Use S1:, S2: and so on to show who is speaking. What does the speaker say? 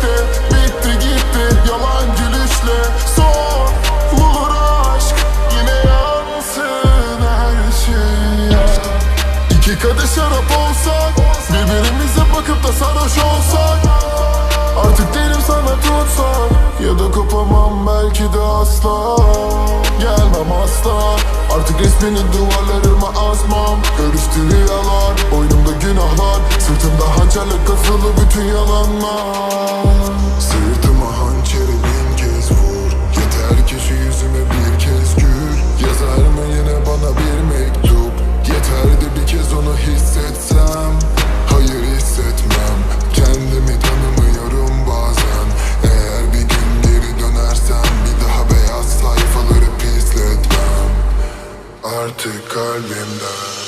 S1: işte Bitti gitti yalan gülüşle. Son olur aşk Yine yansın her şey. Ya. İki kadeh şarap olsak Birbirimize bakıp da sarhoş olsak. Artık derim sana tutsak Ya da kopamam belki de asla. Gelmem asla Artık resmini duvarlarıma asmam. Görüştüğüm Sırtımda hançerle kafılı bütün yalanlar. Sırtıma hançeri bin kez vur. Yeter ki şu yüzüme bir kez gül. Yazar mı yine bana bir mektup? Yeterdi bir kez onu hissetsem. Hayır hissetmem. Kendimi tanımıyorum bazen. Eğer bir gün geri dönersen Bir daha beyaz sayfaları pisletmem. Artık kalbimden.